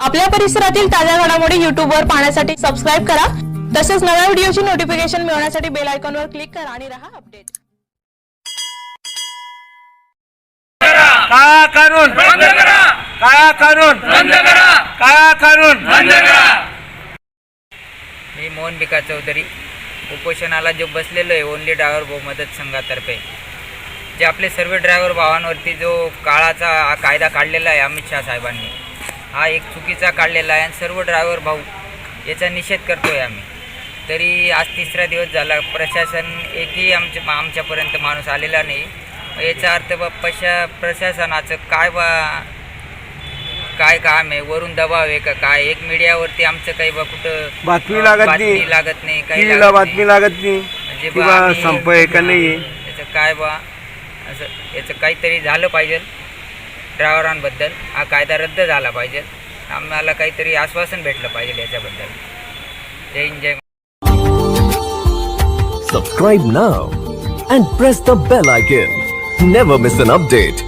आपल्या परिसरातील ताज्या घडामोडी युट्यूब वर पाहण्यासाठी सबस्क्राईब करा. तसेच नव्या व्हिडिओची नोटिफिकेशन मिळवण्यासाठी बेल आयकॉनवर क्लिक करा आणि रहा अपडेट काळा कानून. बंद करा काळा कानून. बंद करा काळा कानून. बंद करा मी मोहन बिका चौधरी. उपोषणाला जो बसलेलो आहे ओनली ड्रायव्हर भाऊ मदत संघातर्फे. जे आपले सर्व ड्रायव्हर भावांवरती जो काळाचा कायदा काढलेला आहे अमित शहा साहेबांनी. हा एक चुकीचा काढलेला आहे आणि सर्व ड्रायव्हर भाऊ याचा निषेध करतो आहे आम्ही. तरी आज तिसरा दिवस झाला प्रशासन एकही आमच्या आमच्यापर्यंत माणूस आलेला नाही. याचा अर्थ बा पशा प्रशासनाचं काय बा काय काम आहे? वरून दबाव आहे का काय? एक मीडियावरती आमचं काही बा कुठं बातमी लागत नाही. लागत नाही काही बातमी नाही. लागत नाही. म्हणजे संप आहे का नाही याचं काय बा असं याचं काहीतरी झालं पाहिजे. ड्रायव्हरांबद्दल हा कायदा रद्द झाला पाहिजे. आम्हाला काहीतरी आश्वासन भेटलं पाहिजे याच्याबद्दल. जय हिंद जय subscribe now and press the bell icon never miss an update